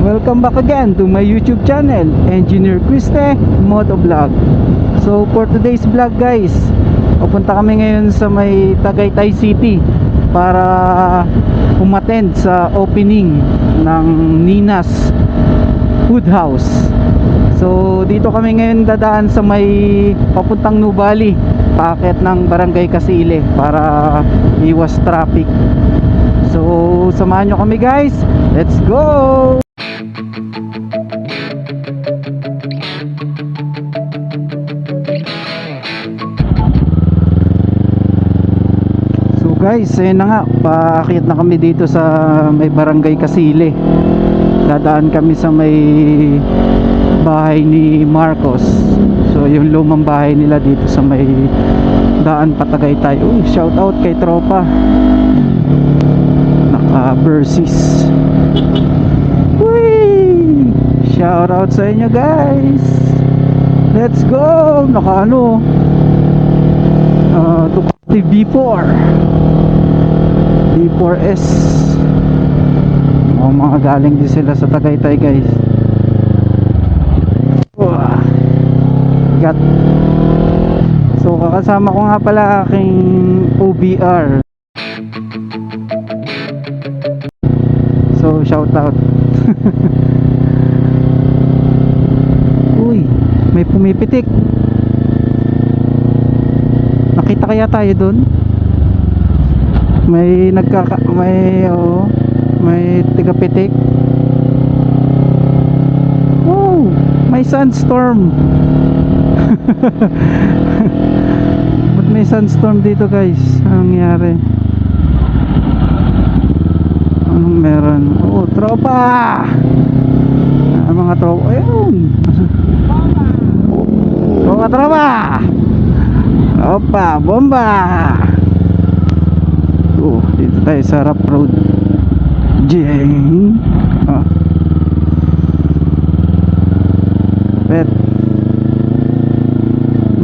Welcome back again to my YouTube channel, Engineer Criste Motovlog. So for today's vlog guys, pupunta kami ngayon sa may Tagaytay City para umattend sa opening ng Ninas Food House. So dito kami ngayon dadaan sa may papuntang Nubali, packet ng Barangay Kasile para iwas traffic. So samahan nyo kami guys. Let's go! guys ayun na nga paakyat na kami dito sa may barangay Kasile. Dadaan kami sa may bahay ni Marcos. So yung lumang bahay nila dito sa may daan Patagaytay uy shout out kay tropa. Naka versus uy! Shout out sa inyo guys. Let's go! Naka ano? Ah, uh, TV4 P4S o mga galing din sila sa Tagaytay guys. Wow. gat. So kakasama ko nga pala aking OBR so shout out uy may pumipitik. Nakita kaya tayo doon may nagkaka may oh, may tigapitik. Oh, may sandstorm. Ba't may sandstorm dito guys? Anong nangyari? Anong meron? Oh, tropa! Ah, mga tropa. Ayun! Tropa, tropa! Tropa, bomba! Dito tayo sa Rap Road. Jeng! Oh. Pet.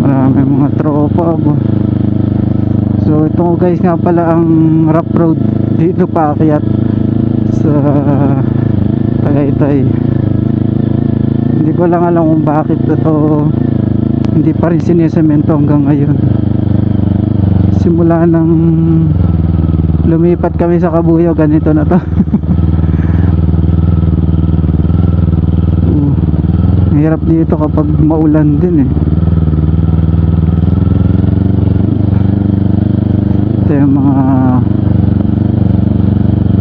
Marami mga tropa ba. So ito guys nga pala ang rough road dito paakyat sa Tagaytay. Hindi ko lang alam kung bakit ito hindi pa rin sinisemento hanggang ngayon. Simula nang lumipat kami sa Kabuyaw ganito na to. Uh, Mahirap dito kapag maulan din eh. ito yung mga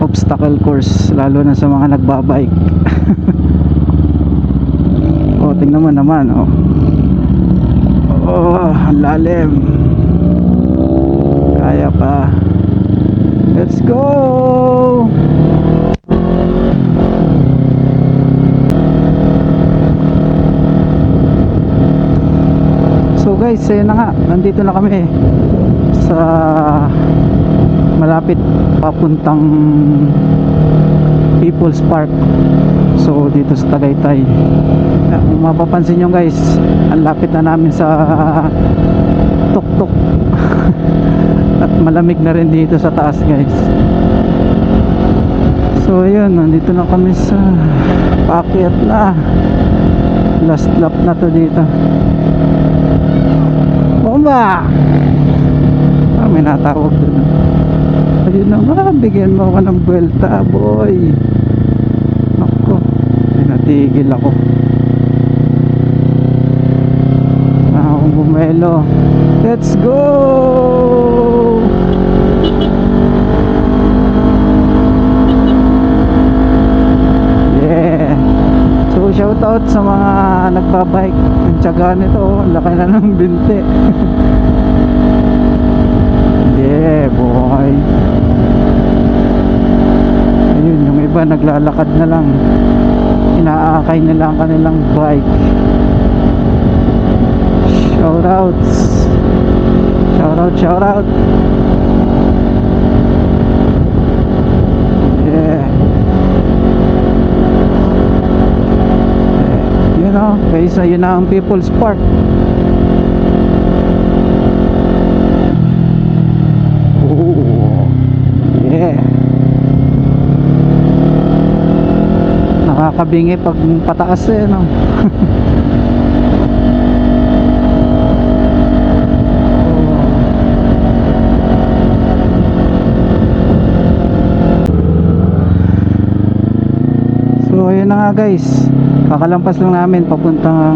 obstacle course lalo na sa mga nagbabike. Oh tingnan mo naman oh. Oh lalim. Kaya pa let's go. So guys ayun na nga. Nandito na kami sa malapit papuntang People's Park. So dito sa Tagaytay. Ah, kung mapapansin nyo guys ang lapit na namin sa tuktok at malamig na rin dito sa taas guys so ayun nandito na kami sa paakyat na last lap na to dito bomba Ah, may natawag doon. Ayun na nga, bigyan mo ako ng buwelta, boy. Ako, may natigil ako. Ah, akong bumelo. Let's go! Yeah! So, shout out sa mga nagbabike. Ang tiyaga nito, ang laki na ng binte. Yeah, boy. Ayun, yung iba naglalakad na lang. Inaakay nila ang kanilang bike. Shoutouts. Shoutout, shoutout. Yeah. Know, kaysa yun na ang People's Park. Oh, yeah. nakakabingi pag pataas eh, no? So ayun na nga guys Kakalampas lang namin papuntang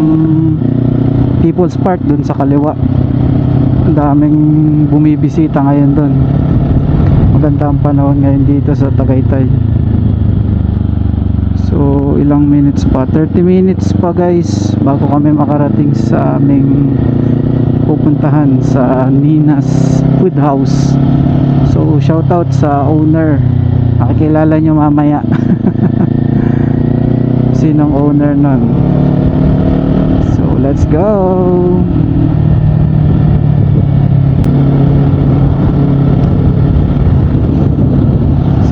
People's Park dun sa kaliwa. Ang daming bumibisita ngayon dun. Maganda ang panahon ngayon dito sa Tagaytay. So ilang minutes pa? 30 minutes pa guys Bago kami makarating sa aming Pupuntahan sa Nina's Food House. So shoutout sa owner. Makikilala nyo mamaya sinong owner nun. So let's go!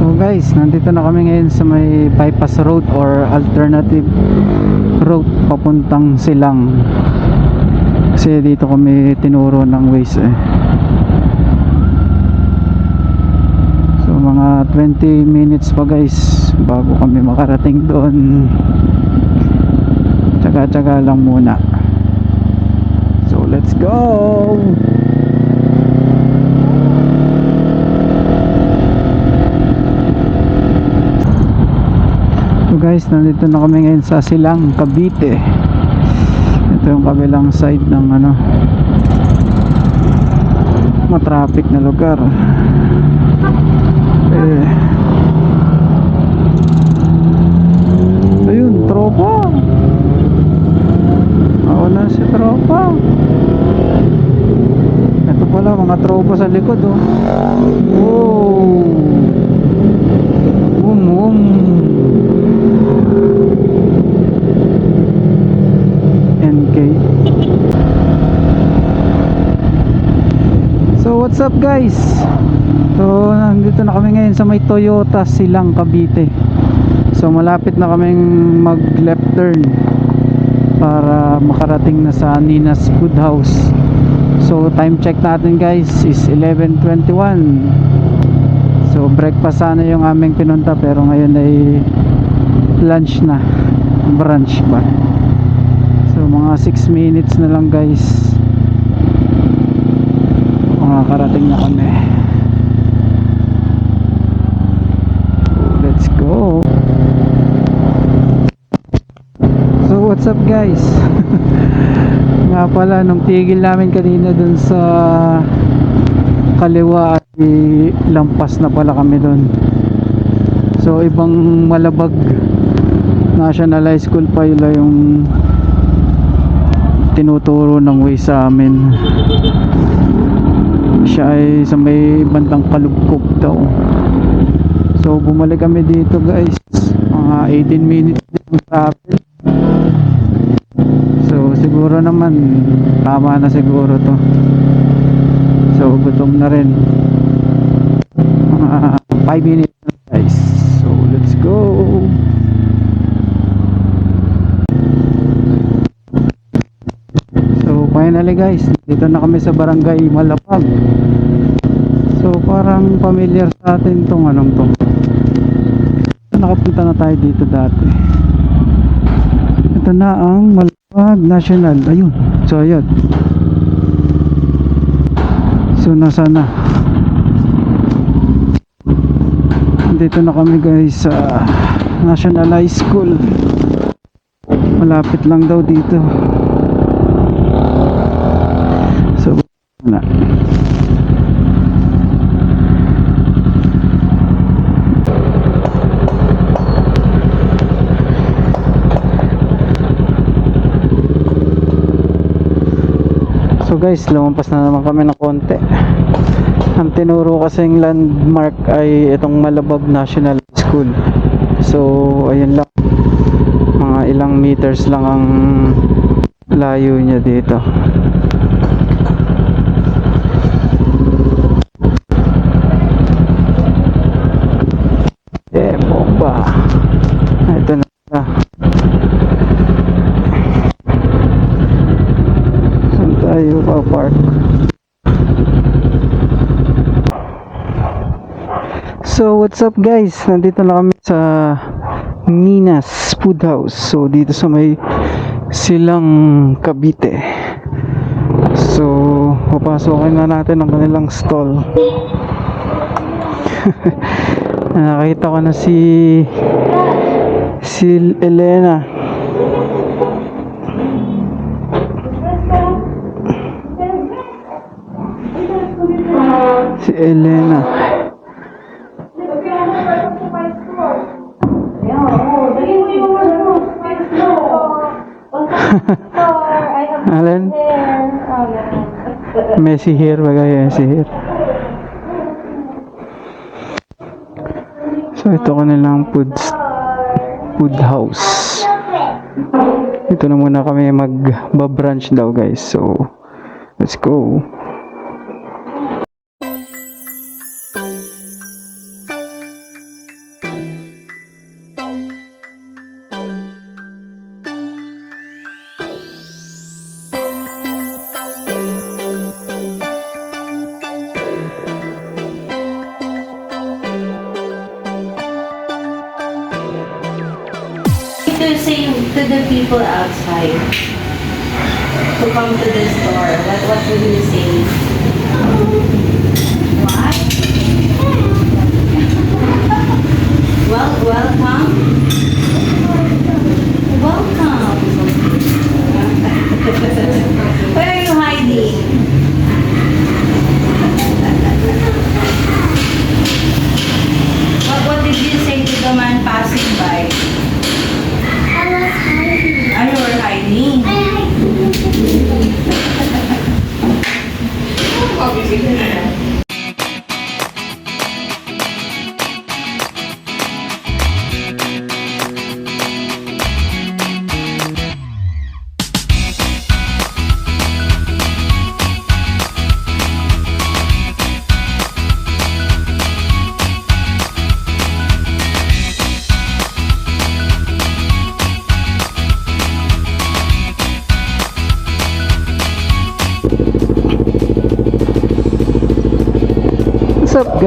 So guys nandito na kami ngayon sa may bypass road or alternative road papuntang silang. Kasi dito kami tinuro ng ways eh. So mga 20 minutes pa guys bago kami makarating doon. Tsaga-tsaga lang muna. So let's go. So guys, nandito na kami ngayon sa Silang, Cavite. Ito yung kabilang side ng ano matraffic na lugar eh ayun tropa. Ako na si tropa. Ito pala mga tropa sa likod oh. Oh um um. NK So what's up guys? So nandito na kami ngayon sa may Toyota Silang Cavite So malapit na kaming mag left turn Para makarating na sa Nina's Food House. So time check natin guys is 11.21 So breakfast sana yung aming pinunta Pero ngayon ay lunch na. Brunch ba? So mga 6 minutes na lang guys. Makakarating na kami let's go so what's up guys? Nga pala nung tigil namin kanina dun sa kaliwa at lampas na pala kami dun. So ibang malabag. National high school pa yun yung tinuturo ng way sa amin. Siya ay sa may bandang kalugkog daw. So bumalik kami dito guys. Mga 18 minutes yung travel siguro naman tama na siguro to so gutom na rin mga 5 minutes guys so let's go So finally guys, dito na kami sa barangay Malapag. So parang familiar sa atin tong anong to. Nakapunta na tayo dito dati. Ito na ang Malapag National. Ayun. So ayun. So nasa na. Dito na kami guys sa National High School. Malapit lang daw dito. So, na. Guys, lumampas na naman kami ng konti. Ang tinuro kasing landmark ay itong Malabag National School. So, ayun lang. Mga ilang meters lang ang layo niya dito. Eh, bomba. Ito na sila. Saan tayo pa park? So, what's up guys? Nandito na kami sa Nina's Food House. So dito sa may silang Cavite. So papasokin na natin ang kanilang stall. Nakita ko na si si Elena. Elena. Alin? Messi here, bagay Messi here. So ito ko nilang food food house. Ito na muna kami mag-brunch daw guys. So let's go. The people outside to come to the store? What what would you say?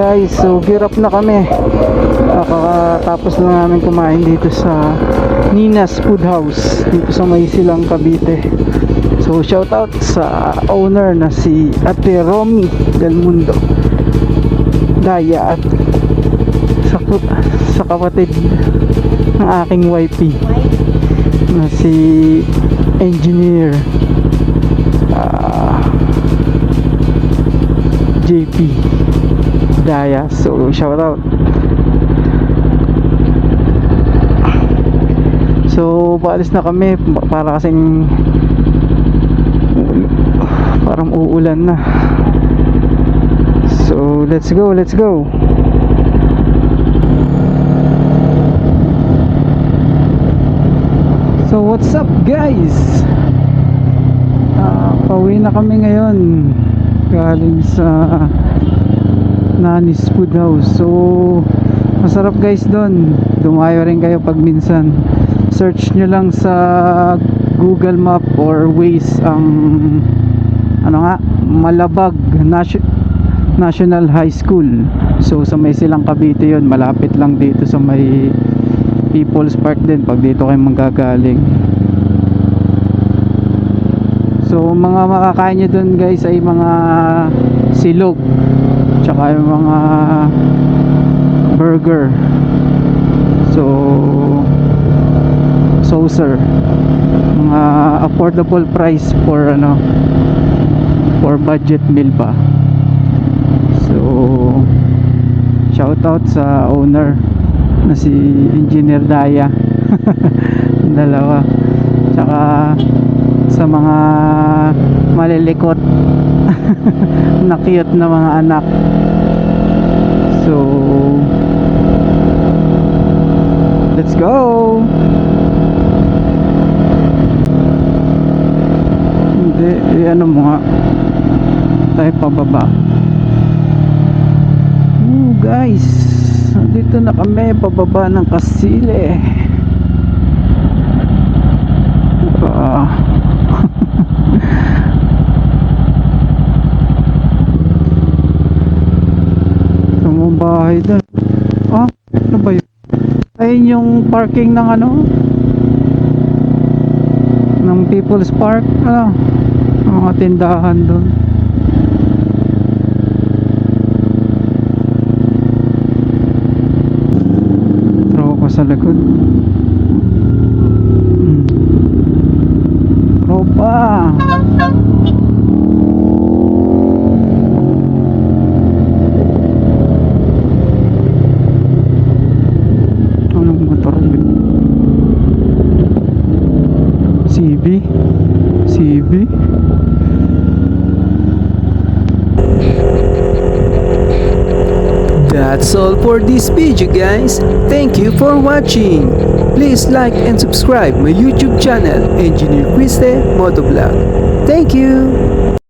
Guys? So gear up na kami. Kakatapos lang namin kumain dito sa Nina's Food House dito sa may silang Cavite. So shout out sa owner na si Ate Romy Del Mundo. Daya at sa, sa kapatid ng aking wifey na si engineer ah, JP Daya. So, shout out. So, paalis na kami para kasing parang uulan na. So, let's go, let's go. So, what's up guys? Ah, pauwi na kami ngayon galing sa Nani's Food House. So, masarap guys doon. Dumayo rin kayo pag minsan. Search nyo lang sa Google Map or Waze ang ano nga, Malabag Nation- National High School. So, sa may silang Cavite yun. Malapit lang dito sa may People's Park din pag dito kayo manggagaling. So, mga makakain nyo dun guys ay mga silog tsaka yung mga burger. So saucer mga affordable price for ano for budget meal pa so shout out sa owner na si Engineer Daya. Dalawa. Tsaka sa mga malilikot. Na cute na mga anak so let's go. Hindi eh, ano mo nga? Tayo pababa. Oh guys dito na kami pababa ng Kasile ah Doon. Ah, ano ba yun? Ayun yung parking ng ano ng People's Park ano mga tindahan doon tropa sa likod hmm. tropa anong motor yun CB CB That's all for this video guys. Thank you for watching. Please like and subscribe my YouTube channel Engineer Christe Motovlog. Thank you.